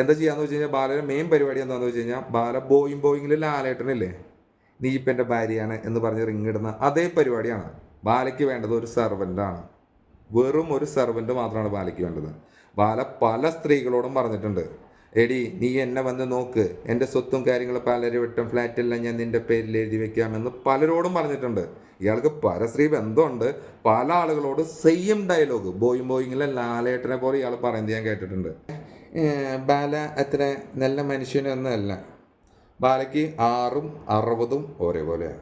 എന്താ ചെയ്യാന്ന് വെച്ച് കഴിഞ്ഞാൽ ബാലയുടെ മെയിൻ പരിപാടി എന്താണെന്ന് വെച്ച് കഴിഞ്ഞാൽ ബാല ബോയിങ് ബോയിങ്ങിൽ ലാലേട്ടനില്ലേ? നീ ഇപ്പം എന്റെ ഭാര്യയാണ് എന്ന് പറഞ്ഞ് റിങ് ഇടുന്ന അതേ പരിപാടിയാണ്. ബാലയ്ക്ക് വേണ്ടത് ഒരു സെർവന്റാണ് വെറും ഒരു സെർവന്റ് മാത്രമാണ് ബാലയ്ക്ക് വേണ്ടത്. ബാല പല സ്ത്രീകളോടും പറഞ്ഞിട്ടുണ്ട്. എടി നീ എന്നെ വന്ന് നോക്ക്. എന്റെ സ്വത്തും കാര്യങ്ങളും പലരും ഫ്ലാറ്റ് ഫ്ലാറ്റെല്ലാം ഞാൻ നിന്റെ പേരിൽ എഴുതി വെക്കാമെന്ന് പലരോടും പറഞ്ഞിട്ടുണ്ട്. ഇയാൾക്ക് പരസ്ത്രീ ബന്ധമുണ്ട്. പല ആളുകളോട് സെയിം ഡയലോഗ് ബോയിങ് ബോയിങ്ങിലെ ലാലേട്ടനെ പോലെ ഇയാൾ പറയുന്നത് ഞാൻ കേട്ടിട്ടുണ്ട്. ബാല അത്ര നല്ല മനുഷ്യനൊന്നുമല്ല ബാലയ്ക്ക് ആറും അറുപതും ഒരേപോലെയാണ്.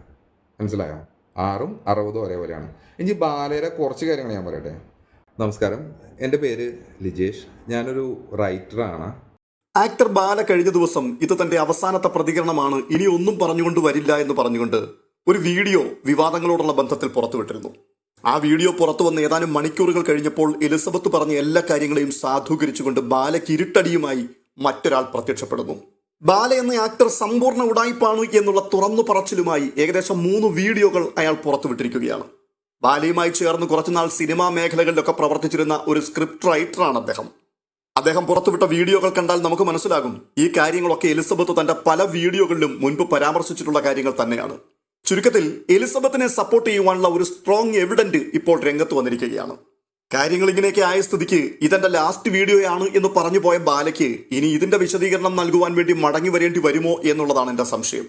മനസ്സിലായോ? ആറും അറുപതും ഒരേപോലെയാണ്. ഇനി ബാലയുടെ കുറച്ച് കാര്യങ്ങൾ ഞാൻ പറയട്ടെ. നമസ്കാരം. എന്റെ പേര് ലിജേഷ്. ഞാനൊരു റൈറ്ററാണ്. ആക്ടർ ബാല കഴിഞ്ഞ ദിവസം ഇത് തന്റെ അവസാനത്തെ പ്രതികരണമാണ് ഇനി ഒന്നും പറഞ്ഞുകൊണ്ട് വരില്ല എന്ന് പറഞ്ഞുകൊണ്ട് ഒരു വീഡിയോ വിവാദങ്ങളോടുള്ള ബന്ധത്തിൽ പുറത്തുവിട്ടിരുന്നു. ആ വീഡിയോ പുറത്തു വന്ന് ഏതാനും മണിക്കൂറുകൾ കഴിഞ്ഞപ്പോൾ എലിസബത്ത് പറഞ്ഞ എല്ലാ കാര്യങ്ങളെയും സാധൂകരിച്ചുകൊണ്ട് ബാലയ്ക്ക് ഇരുട്ടടിയുമായി മറ്റൊരാൾ പ്രത്യക്ഷപ്പെടുന്നു. ബാല എന്ന ആക്ടർ സമ്പൂർണ ഉടായ്പാണ് എന്നുള്ള തുറന്നു പറച്ചിലുമായി ഏകദേശം മൂന്ന് വീഡിയോകൾ അയാൾ പുറത്തുവിട്ടിരിക്കുകയാണ് ബാലയുമായി ചേർന്ന് കുറച്ചുനാൾ സിനിമാ മേഖലകളിലൊക്കെ പ്രവർത്തിച്ചിരുന്ന ഒരു സ്ക്രിപ്റ്റ് റൈറ്ററാണ് അദ്ദേഹം. അദ്ദേഹം പുറത്തുവിട്ട വീഡിയോകൾ കണ്ടാൽ നമുക്ക് മനസ്സിലാകും ഈ കാര്യങ്ങളൊക്കെ എലിസബത്ത് തന്റെ പല വീഡിയോകളിലും മുൻപ് പരാമർശിച്ചിട്ടുള്ള കാര്യങ്ങൾ തന്നെയാണ്. ചുരുക്കത്തിൽ എലിസബത്തിനെ സപ്പോർട്ട് ചെയ്യുവാനുള്ള ഒരു സ്ട്രോങ് എവിഡന്റ് ഇപ്പോൾ രംഗത്ത് വന്നിരിക്കുകയാണ്. കാര്യങ്ങൾ ഇങ്ങനെയൊക്കെ ആയ സ്ഥിതിക്ക് ഇതെന്റെ ലാസ്റ്റ് വീഡിയോയാണ് എന്ന് പറഞ്ഞു പോയ ബാലയ്ക്ക് ഇനി ഇതിന്റെ വിശദീകരണം നൽകുവാൻ വേണ്ടി മടങ്ങി വരേണ്ടി വരുമോ എന്നുള്ളതാണ് എന്റെ സംശയം.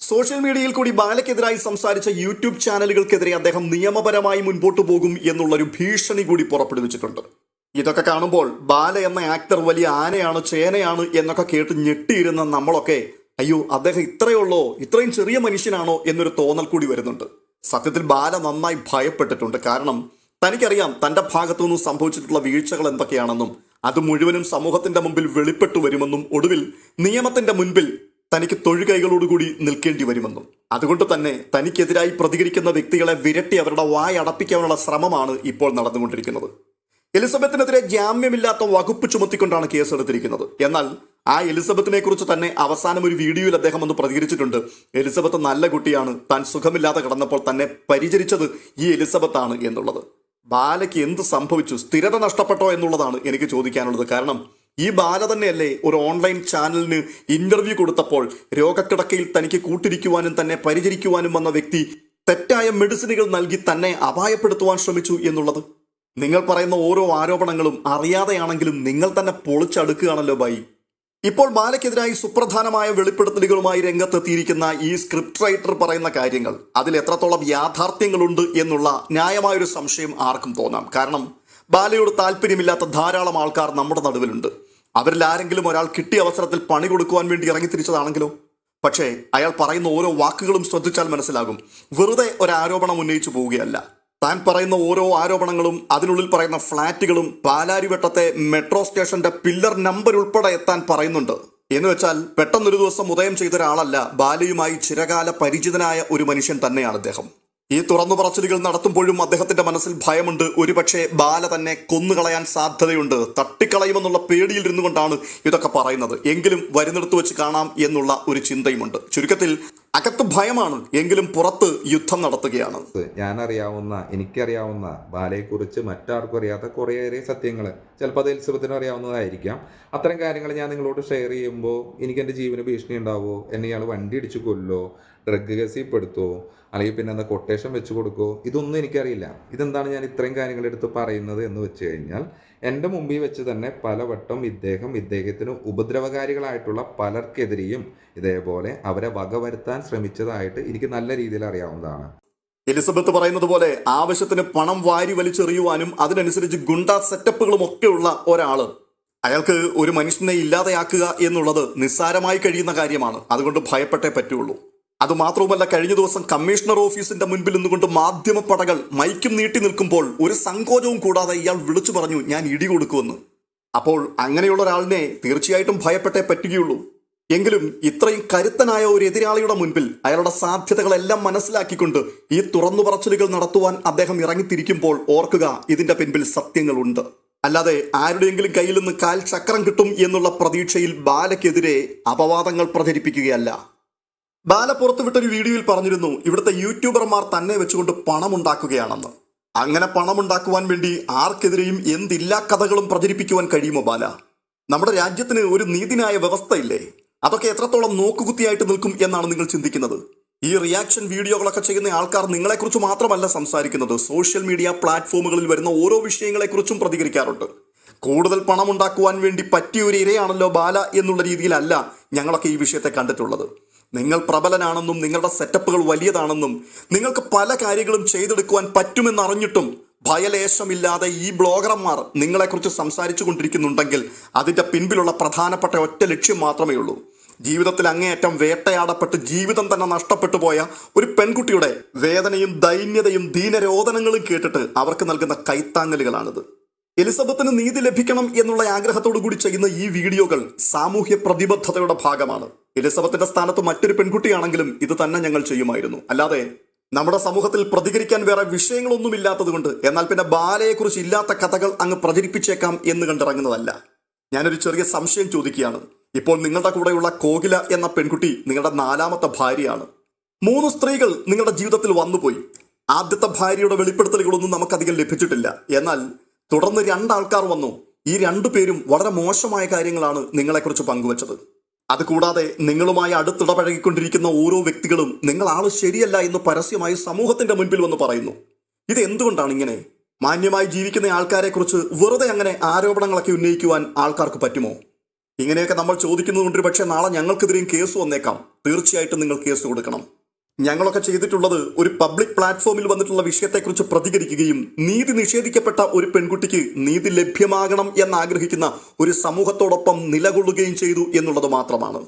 സോഷ്യൽ മീഡിയയിൽ കൂടി ബാലയ്ക്കെതിരായി സംസാരിച്ച യൂട്യൂബ് ചാനലുകൾക്കെതിരെ അദ്ദേഹം നിയമപരമായി മുൻപോട്ടു പോകും എന്നുള്ളൊരു ഭീഷണി കൂടി പുറപ്പെടുവിച്ചിട്ടുണ്ട്. ഇതൊക്കെ കാണുമ്പോൾ ബാല എന്ന ആക്ടർ വലിയ ആനയാണ് ചേനയാണ് എന്നൊക്കെ കേട്ട് ഞെട്ടിയിരുന്ന നമ്മളൊക്കെ അയ്യോ അദ്ദേഹം ഇത്രയേ ഉള്ളോ ഇത്രയും ചെറിയ മനുഷ്യനാണോ എന്നൊരു തോന്നൽ കൂടി വരുന്നുണ്ട്. സത്യത്തിൽ ബാല നന്നായി ഭയപ്പെട്ടിട്ടുണ്ട്. കാരണം തനിക്കറിയാം തന്റെ ഭാഗത്തു നിന്നും സംഭവിച്ചിട്ടുള്ള വീഴ്ചകൾ എന്തൊക്കെയാണെന്നും അത് മുഴുവനും സമൂഹത്തിന്റെ മുമ്പിൽ വെളിപ്പെട്ടു വരുമെന്നും ഒടുവിൽ നിയമത്തിന്റെ മുൻപിൽ തനിക്ക് തൊഴുകൈകളോടുകൂടി നിൽക്കേണ്ടി വരുമെന്നും. അതുകൊണ്ട് തന്നെ തനിക്കെതിരായി പ്രതികരിക്കുന്ന വ്യക്തികളെ വിരട്ടി അവരുടെ വായ അടപ്പിക്കാനുള്ള ശ്രമമാണ് ഇപ്പോൾ നടന്നുകൊണ്ടിരിക്കുന്നത്. എലിസബത്തിനെതിരെ ജാമ്യമില്ലാത്ത വകുപ്പ് ചുമത്തിക്കൊണ്ടാണ് കേസെടുത്തിരിക്കുന്നത്. എന്നാൽ ആ എലിസബത്തിനെ കുറിച്ച് തന്നെ അവസാനം ഒരു വീഡിയോയിൽ അദ്ദേഹം ഒന്ന് പ്രതികരിച്ചിട്ടുണ്ട്. എലിസബത്ത് നല്ല കുട്ടിയാണ്. താൻ സുഖമില്ലാതെ കിടന്നപ്പോൾ തന്നെ പരിചരിച്ചത് ഈ എലിസബത്താണ് എന്നുള്ളത്. ബാലയ്ക്ക് എന്ത് സംഭവിച്ചു? സ്ഥിരത നഷ്ടപ്പെട്ടോ എന്നുള്ളതാണ് എനിക്ക് ചോദിക്കാനുള്ളത്. കാരണം ഈ ബാല തന്നെയല്ലേ ഒരു ഓൺലൈൻ ചാനലിന് ഇന്റർവ്യൂ കൊടുത്തപ്പോൾ രോഗക്കിടക്കയിൽ തനിക്ക് കൂട്ടിരിക്കുവാനും തന്നെ പരിചരിക്കുവാനും വന്ന വ്യക്തി തെറ്റായ മെഡിസിനുകൾ നൽകി തന്നെ അപായപ്പെടുത്തുവാൻ ശ്രമിച്ചു എന്നുള്ളത്? നിങ്ങൾ പറയുന്ന ഓരോ ആരോപണങ്ങളും അറിയാതെയാണെങ്കിലും നിങ്ങൾ തന്നെ പൊളിച്ചടുക്കുകയാണല്ലോ ബൈ ഇപ്പോൾ ബാലയ്ക്കെതിരായി സുപ്രധാനമായ വെളിപ്പെടുത്തലുകളുമായി രംഗത്തെത്തിയിരിക്കുന്ന ഈ സ്ക്രിപ്റ്റ് റൈറ്റർ പറയുന്ന കാര്യങ്ങൾ അതിൽ എത്രത്തോളം യാഥാർത്ഥ്യങ്ങളുണ്ട് എന്നുള്ള ന്യായമായൊരു സംശയം ആർക്കും തോന്നാം. കാരണം ബാലയോട് താല്പര്യമില്ലാത്ത ധാരാളം ആൾക്കാർ നമ്മുടെ നടുവിലുണ്ട്. അവരിൽ ആരെങ്കിലും ഒരാൾ കിട്ടിയ അവസരത്തിൽ പണി കൊടുക്കുവാൻ വേണ്ടി ഇറങ്ങി തിരിച്ചതാണെങ്കിലോ? പക്ഷേ അയാൾ പറയുന്ന ഓരോ വാക്കുകളും ശ്രദ്ധിച്ചാൽ മനസ്സിലാകും. വെറുതെ ഒരു ആരോപണം ഉന്നയിച്ചു പോവുകയല്ല. താൻ പറയുന്ന ഓരോ ആരോപണങ്ങളും അതിനുള്ളിൽ പറയുന്ന ഫ്ളാറ്റുകളും പാലാരിവട്ടത്തെ മെട്രോ സ്റ്റേഷന്റെ പില്ലർ നമ്പർ ഉൾപ്പെടെ എത്താൻ പറയുന്നുണ്ട്. എന്ന് വെച്ചാൽ പെട്ടെന്നൊരു ദിവസം ഉദയം ചെയ്ത ഒരാളല്ല ബാലയുമായി ചിരകാല പരിചിതനായ ഒരു മനുഷ്യൻ തന്നെയാണ് അദ്ദേഹം. ഈ തുറന്നു പറച്ചിലുകൾ നടത്തുമ്പോഴും അദ്ദേഹത്തിന്റെ മനസ്സിൽ ഭയമുണ്ട്. ഒരുപക്ഷെ ബാല തന്നെ കൊന്നുകളയാൻ സാധ്യതയുണ്ട്. തട്ടിക്കളയുമെന്നുള്ള പേടിയിൽ ഇരുന്നുകൊണ്ടാണ് ഇതൊക്കെ പറയുന്നത്. എങ്കിലും വരുന്നിടത്ത് വെച്ച് കാണാം എന്നുള്ള ഒരു ചിന്തയുമുണ്ട്. ചുരുക്കത്തിൽ അകത്ത് ഭയമാണ് എങ്കിലും പുറത്ത് യുദ്ധം നടത്തുകയാണ്. ഞാനറിയാവുന്ന എനിക്കറിയാവുന്ന ബാലയെക്കുറിച്ച് മറ്റാർക്കും അറിയാത്ത കുറേയേറെ സത്യങ്ങൾ ചിലപ്പോൾ അത് എലിസബത്തിനും അറിയാവുന്നതായിരിക്കാം. അത്തരം കാര്യങ്ങൾ ഞാൻ നിങ്ങളോട് ഷെയർ ചെയ്യുമ്പോൾ എനിക്ക് എന്റെ ജീവന് ഭീഷണി ഉണ്ടാവുമോ എന്നെ ഇയാൾ വണ്ടി ഇടിച്ചു കൊല്ലോ ഡ്രഗ് കേസിൽ പെടുത്തുമോ അല്ലെങ്കിൽ പിന്നെ എന്താ കൊട്ടേഷൻ വെച്ച് കൊടുക്കുമോ ഇതൊന്നും എനിക്കറിയില്ല. ഇതെന്താണ് ഞാൻ ഇത്രയും കാര്യങ്ങൾ എടുത്ത് പറയുന്നത് എന്ന് വെച്ച് കഴിഞ്ഞാൽ എന്റെ മുമ്പിൽ വെച്ച് തന്നെ പലവട്ടം ഇദ്ദേഹം ഇദ്ദേഹത്തിന് ഉപദ്രവകാരികളായിട്ടുള്ള പലർക്കെതിരെയും ഇതേപോലെ അവരെ വകവരുത്താൻ ശ്രമിച്ചതായിട്ട് എനിക്ക് നല്ല രീതിയിൽ അറിയാവുന്നതാണ്. എലിസബത്ത് പറയുന്നത് പോലെ ആവശ്യത്തിന് പണം വാരി വലിച്ചെറിയുവാനും അതിനനുസരിച്ച് ഗുണ്ട സെറ്റപ്പുകളും ഒക്കെയുള്ള ഒരാൾ. അയാൾക്ക് ഒരു മനുഷ്യനെ ഇല്ലാതെയാക്കുക എന്നുള്ളത് നിസ്സാരമായി കഴിയുന്ന കാര്യമാണ്. അതുകൊണ്ട് ഭയപ്പെട്ടേ പറ്റുള്ളൂ. അതുമാത്രവുമല്ല കഴിഞ്ഞ ദിവസം കമ്മീഷണർ ഓഫീസിന്റെ മുൻപിൽ നിന്നുകൊണ്ട് മാധ്യമപ്പടകൾ മൈക്കും നീട്ടി നിൽക്കുമ്പോൾ ഒരു സങ്കോചവും കൂടാതെ ഇയാൾ വിളിച്ചു പറഞ്ഞു ഞാൻ ഇടി കൊടുക്കുമെന്ന്. അപ്പോൾ അങ്ങനെയുള്ള ഒരാളിനെ തീർച്ചയായിട്ടും ഭയപ്പെട്ടേ പറ്റുകയുള്ളൂ. എങ്കിലും ഇത്രയും കരുത്തനായ ഒരു എതിരാളിയുടെ മുൻപിൽ അയാളുടെ സാധ്യതകളെല്ലാം മനസ്സിലാക്കിക്കൊണ്ട് ഈ തുറന്നു പറച്ചിലുകൾ നടത്തുവാൻ അദ്ദേഹം ഇറങ്ങിത്തിരിക്കുമ്പോൾ ഓർക്കുക ഇതിന്റെ പിൻപിൽ സത്യങ്ങളുണ്ട്. അല്ലാതെ ആരുടെയെങ്കിലും കയ്യിൽ നിന്ന് കാൽ ചക്രം കിട്ടും എന്നുള്ള പ്രതീക്ഷയിൽ ബാലയ്ക്കെതിരെ അപവാദങ്ങൾ പ്രചരിപ്പിക്കുകയല്ല. ബാല പുറത്തുവിട്ടൊരു വീഡിയോയിൽ പറഞ്ഞിരുന്നു ഇവിടുത്തെ യൂട്യൂബർമാർ തന്നെ വെച്ചുകൊണ്ട് പണമുണ്ടാക്കുകയാണെന്ന്. അങ്ങനെ പണമുണ്ടാക്കുവാൻ വേണ്ടി ആർക്കെതിരെയും എന്തില്ലാ കഥകളും പ്രചരിപ്പിക്കുവാൻ കഴിയുമോ ബാല? നമ്മുടെ രാജ്യത്തിന് ഒരു നീതിന്യായ വ്യവസ്ഥയില്ലേ? അതൊക്കെ എത്രത്തോളം നോക്കുകുത്തിയായിട്ട് നിൽക്കും എന്നാണ് നിങ്ങൾ ചിന്തിക്കുന്നത്? ഈ റിയാക്ഷൻ വീഡിയോകളൊക്കെ ചെയ്യുന്ന ആൾക്കാർ നിങ്ങളെക്കുറിച്ച് മാത്രമല്ല സംസാരിക്കുന്നത്. സോഷ്യൽ മീഡിയ പ്ലാറ്റ്ഫോമുകളിൽ വരുന്ന ഓരോ വിഷയങ്ങളെക്കുറിച്ചും പ്രതികരിക്കാറുണ്ട്. കൂടുതൽ പണം ഉണ്ടാക്കുവാൻ വേണ്ടി പറ്റിയ ഒരു ഇരയാണല്ലോ ബാല എന്നുള്ള രീതിയിലല്ല ഞങ്ങളൊക്കെ ഈ വിഷയത്തെ കണ്ടിട്ടുള്ളത്. നിങ്ങൾ പ്രബലനാണെന്നും നിങ്ങളുടെ സെറ്റപ്പുകൾ വലിയതാണെന്നും നിങ്ങൾക്ക് പല കാര്യങ്ങളും ചെയ്തെടുക്കുവാൻ പറ്റുമെന്നറിഞ്ഞിട്ടും ഭയലേശമില്ലാതെ ഈ ബ്ലോഗർമാർ നിങ്ങളെക്കുറിച്ച് സംസാരിച്ചു കൊണ്ടിരിക്കുന്നുണ്ടെങ്കിൽ അതിന്റെ പിൻപിലുള്ള പ്രധാനപ്പെട്ട ഒറ്റ ലക്ഷ്യം മാത്രമേ ഉള്ളൂ. ജീവിതത്തിൽ അങ്ങേയറ്റം വേട്ടയാടപ്പെട്ട് ജീവിതം തന്നെ നഷ്ടപ്പെട്ടു പോയ ഒരു പെൺകുട്ടിയുടെ വേദനയും ദൈന്യതയും ദീനരോധനങ്ങളും കേട്ടിട്ട് അവർക്ക് നൽകുന്ന കൈത്താങ്ങലുകളാണിത്. എലിസബത്തിന് നീതി ലഭിക്കണം എന്നുള്ള ആഗ്രഹത്തോടു കൂടി ചെയ്യുന്ന ഈ വീഡിയോകൾ സാമൂഹ്യ പ്രതിബദ്ധതയുടെ ഭാഗമാണ്. എലിസബത്തിന്റെ സ്ഥാനത്ത് മറ്റൊരു പെൺകുട്ടിയാണെങ്കിലും ഇത് തന്നെ ഞങ്ങൾ ചെയ്യുമായിരുന്നു. അല്ലാതെ നമ്മുടെ സമൂഹത്തിൽ പ്രതികരിക്കാൻ വേറെ വിഷയങ്ങളൊന്നും കൊണ്ട് എന്നാൽ പിന്നെ ബാലയെക്കുറിച്ച് ഇല്ലാത്ത കഥകൾ അങ്ങ് പ്രചരിപ്പിച്ചേക്കാം എന്ന് കണ്ടിറങ്ങുന്നതല്ല. ഞാനൊരു ചെറിയ സംശയം ചോദിക്കുകയാണ്. ഇപ്പോൾ നിങ്ങളുടെ കൂടെയുള്ള കോകില എന്ന പെൺകുട്ടി നിങ്ങളുടെ നാലാമത്തെ ഭാര്യയാണ്. മൂന്ന് സ്ത്രീകൾ നിങ്ങളുടെ ജീവിതത്തിൽ വന്നുപോയി. ആദ്യത്തെ ഭാര്യയുടെ വെളിപ്പെടുത്തലുകളൊന്നും നമുക്കധികം ലഭിച്ചിട്ടില്ല. എന്നാൽ തുടർന്ന് രണ്ടാൾക്കാർ വന്നു. ഈ രണ്ടു പേരും വളരെ മോശമായ കാര്യങ്ങളാണ് നിങ്ങളെക്കുറിച്ച് പങ്കുവച്ചത്. അതുകൂടാതെ നിങ്ങളുമായി അടുത്തിടപഴകിക്കൊണ്ടിരിക്കുന്ന ഓരോ വ്യക്തികളും നിങ്ങൾ ആൾ ശരിയല്ല എന്ന് പരസ്യമായി സമൂഹത്തിന്റെ മുൻപിൽ വന്ന് പറയുന്നു. ഇത് എന്തുകൊണ്ടാണ് ഇങ്ങനെ? മാന്യമായി ജീവിക്കുന്ന ആൾക്കാരെക്കുറിച്ച് വെറുതെ അങ്ങനെ ആരോപണങ്ങളൊക്കെ ഉന്നയിക്കുവാൻ ആൾക്കാർക്ക് പറ്റുമോ? ഇങ്ങനെയൊക്കെ നമ്മൾ ചോദിക്കുന്നതുകൊണ്ട് പക്ഷേ നാളെ ഞങ്ങൾക്കെതിരെയും കേസ് വന്നേക്കാം. തീർച്ചയായിട്ടും നിങ്ങൾ കേസ് കൊടുക്കണം. ഞങ്ങളൊക്കെ ചെയ്തിട്ടുള്ളത് ഒരു പബ്ലിക് പ്ലാറ്റ്ഫോമിൽ വന്നിട്ടുള്ള വിഷയത്തെക്കുറിച്ച് പ്രതികരിക്കുകയും നീതി നിഷേധിക്കപ്പെട്ട ഒരു പെൺകുട്ടിക്ക് നീതി ലഭ്യമാകണം എന്നാഗ്രഹിക്കുന്ന ഒരു സമൂഹത്തോടൊപ്പം നിലകൊള്ളുകയും ചെയ്തു എന്നുള്ളത് മാത്രമാണ്.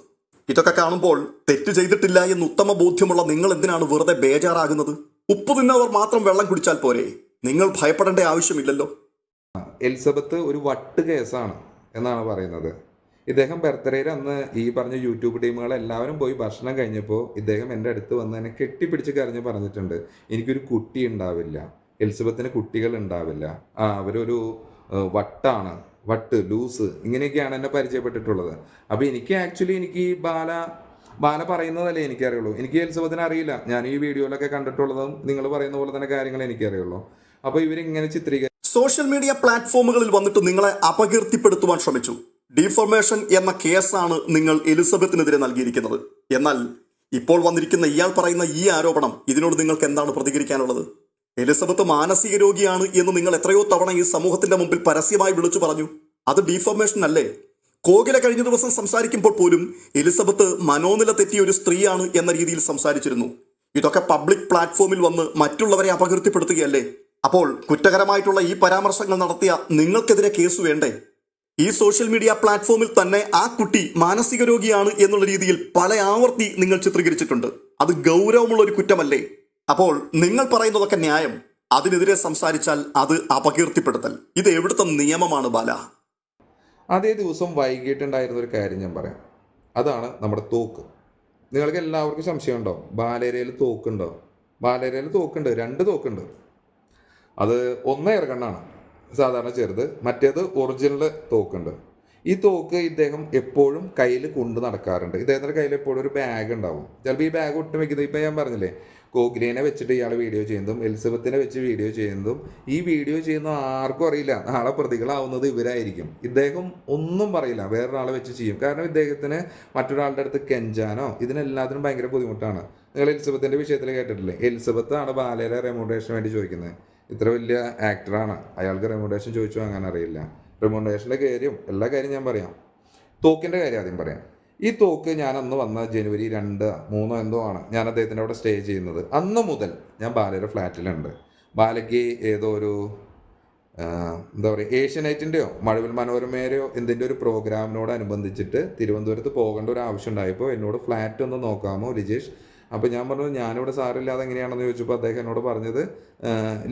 ഇതൊക്കെ കാണുമ്പോൾ തെറ്റ് ചെയ്തിട്ടില്ല എന്ന് ഉത്തമ ബോധ്യമുള്ള നിങ്ങൾ എന്തിനാണ് വെറുതെ ബേജാറാകുന്നത്? ഉപ്പ് തിന്നവർ മാത്രം വെള്ളം കുടിച്ചാൽ പോരെ. നിങ്ങൾ ഭയപ്പെടേണ്ട ആവശ്യമില്ലല്ലോ. എലിസബത്ത് ഒരു വട്ട് കേസാണ് എന്നാണ് പറയുന്നത്. ഇദ്ദേഹം ബർത്ത്ഡേയിൽ അന്ന് ഈ പറഞ്ഞ യൂട്യൂബ് ടീമുകൾ എല്ലാവരും പോയി ഭക്ഷണം കഴിഞ്ഞപ്പോൾ ഇദ്ദേഹം എന്റെ അടുത്ത് വന്ന് എന്നെ കെട്ടിപ്പിടിച്ച് കരഞ്ഞ് പറഞ്ഞിട്ടുണ്ട് എനിക്കൊരു കുട്ടി ഉണ്ടാവില്ല എലിസബത്തിന് കുട്ടികൾ ഉണ്ടാവില്ല. ആ അവരൊരു വട്ടാണ് വട്ട് ലൂസ് ഇങ്ങനെയൊക്കെയാണ് എന്നെ പരിചയപ്പെട്ടിട്ടുള്ളത്. അപ്പോൾ എനിക്ക് ആക്ച്വലി എനിക്ക് ഈ ബാല ബാല പറയുന്നതല്ലേ എനിക്കറിയുള്ളൂ. എനിക്ക് എലിസബത്തിന് അറിയില്ല. ഞാൻ ഈ വീഡിയോയിലൊക്കെ കണ്ടിട്ടുള്ളതും നിങ്ങൾ പറയുന്ന പോലെ തന്നെ കാര്യങ്ങൾ എനിക്കറിയുള്ളൂ. അപ്പോൾ ഇവരിങ്ങനെ ചിത്രീകരിക്കും സോഷ്യൽ മീഡിയ പ്ലാറ്റ്ഫോമുകളിൽ വന്നിട്ട് നിങ്ങളെ അപകീർത്തിപ്പെടുത്തുവാൻ ശ്രമിച്ചു. ഡീഫോർമേഷൻ എന്ന കേസാണ് നിങ്ങൾ എലിസബത്തിനെതിരെ നൽകിയിരിക്കുന്നത്. എന്നാൽ ഇപ്പോൾ വന്നിരിക്കുന്ന ഇയാൾ പറയുന്ന ഈ ആരോപണം ഇതിനോട് നിങ്ങൾക്ക് എന്താണ് പ്രതികരിക്കാനുള്ളത്? എലിസബത്ത് മാനസിക രോഗിയാണ് എന്ന് നിങ്ങൾ എത്രയോ തവണ ഈ സമൂഹത്തിന്റെ മുമ്പിൽ പരസ്യമായി വിളിച്ചു പറഞ്ഞു. അത് ഡിഫോർമേഷൻ അല്ലേ? കോകില കഴിഞ്ഞ ദിവസം സംസാരിക്കുമ്പോൾ പോലും എലിസബത്ത് മനോനില തെറ്റിയ ഒരു സ്ത്രീയാണ് എന്ന രീതിയിൽ സംസാരിച്ചിരുന്നു. ഇതൊക്കെ പബ്ലിക് പ്ലാറ്റ്ഫോമിൽ വന്ന് മറ്റുള്ളവരെ അപകീർത്തിപ്പെടുത്തുകയല്ലേ? അപ്പോൾ കുറ്റകരമായിട്ടുള്ള ഈ പരാമർശങ്ങൾ നടത്തിയ നിങ്ങൾക്കെതിരെ കേസ് വേണ്ടേ? ഈ സോഷ്യൽ മീഡിയ പ്ലാറ്റ്ഫോമിൽ തന്നെ ആ കുട്ടി മാനസിക രോഗിയാണ് എന്നുള്ള രീതിയിൽ പല ആവർത്തി നിങ്ങൾ ചിത്രീകരിച്ചിട്ടുണ്ട്. അത് ഗൗരവമുള്ള ഒരു കുറ്റമല്ലേ? അപ്പോൾ നിങ്ങൾ പറയുന്നതൊക്കെ ന്യായം. അതിനെതിരെ സംസാരിച്ചാൽ അത് അപകീർത്തിപ്പെടുത്തൽ. ഇത് എവിടുത്തെ നിയമമാണ് ബാല? അതേ ദിവസം വൈകിട്ടുണ്ടായിരുന്ന ഒരു കാര്യം ഞാൻ പറയാം. അതാണ് നമ്മുടെ തോക്ക്. നിങ്ങൾക്ക് എല്ലാവർക്കും സംശയമുണ്ടോ? ബാലേരയിൽ തോക്കുണ്ടോ? ബാലേരയിൽ തോക്കുണ്ട്. രണ്ട് തോക്കുണ്ട്. അത് ഒന്ന് എയർഗണ്ണാണ് സാധാരണ ചെറുത്. മറ്റേത് ഒറിജിനൽ തോക്കുണ്ട്. ഈ തോക്ക് ഇദ്ദേഹം എപ്പോഴും കയ്യിൽ കൊണ്ടു നടക്കാറുണ്ട്. ഇദ്ദേഹത്തിന്റെ കയ്യിൽ എപ്പോഴും ഒരു ബാഗ് ഉണ്ടാവും. ചിലപ്പോൾ ഈ ബാഗ് ഒട്ടും വെക്കുന്നത് ഇപ്പം ഞാൻ പറഞ്ഞില്ലേ കോഗ്രീനെ വെച്ചിട്ട് ഇയാൾ വീഡിയോ ചെയ്യുന്നതും എലിസബത്തിനെ വെച്ച് വീഡിയോ ചെയ്യുന്നതും ഈ വീഡിയോ ചെയ്യുന്ന ആർക്കും അറിയില്ല. നാളെ പ്രതികളാവുന്നത് ഇവരായിരിക്കും. ഇദ്ദേഹം ഒന്നും പറയില്ല. വേറൊരാളെ വെച്ച് ചെയ്യും. കാരണം ഇദ്ദേഹത്തിന് മറ്റൊരാളുടെ അടുത്ത് കെഞ്ചാനോ ഇതിനെല്ലാത്തിനും ഭയങ്കര ബുദ്ധിമുട്ടാണ്. നിങ്ങൾ എലിസബത്തിന്റെ വിഷയത്തിൽ കേട്ടിട്ടില്ലേ? എലിസബത്താണ് ബാലയുടെ റെമോണ്ടേഷന് വേണ്ടി ചോദിക്കുന്നത്. ഇത്ര വലിയ ആക്ടറാണ്. അയാൾക്ക് റെമോണ്ടേഷൻ ചോദിച്ചു അങ്ങനെ അറിയില്ല. റെമോണ്ടേഷന്റെ കാര്യം എല്ലാ കാര്യം ഞാൻ പറയാം. തോക്കിന്റെ കാര്യം ആദ്യം പറയാം. ഈ തോക്ക് ഞാൻ അന്ന് വന്ന ജനുവരി രണ്ട് മൂന്നോ എന്തോ ആണ് ഞാൻ അദ്ദേഹത്തിന്റെ അവിടെ സ്റ്റേ ചെയ്യുന്നത്. അന്ന് മുതൽ ഞാൻ ബാലയുടെ ഫ്ലാറ്റിലുണ്ട്. ബാലയ്ക്ക് ഏതോ ഒരു എന്താ പറയുക ഏഷ്യനൈറ്റിന്റെയോ മഴവിൽ മനോരമയുടെയോ എന്തിന്റെ ഒരു പ്രോഗ്രാമിനോട് പ്രോഗ്രാമിനോടനുബന്ധിച്ചിട്ട് തിരുവനന്തപുരത്ത് പോകേണ്ട ഒരു ആവശ്യം ഉണ്ടായപ്പോൾ എന്നോട് ഫ്ലാറ്റ് ഒന്ന് നോക്കാമോ ലിജേഷ് അപ്പോൾ ഞാൻ പറഞ്ഞു ഞാനിവിടെ സാറില്ലാതെ എങ്ങനെയാണെന്ന് ചോദിച്ചപ്പോൾ അദ്ദേഹം എന്നോട് പറഞ്ഞത്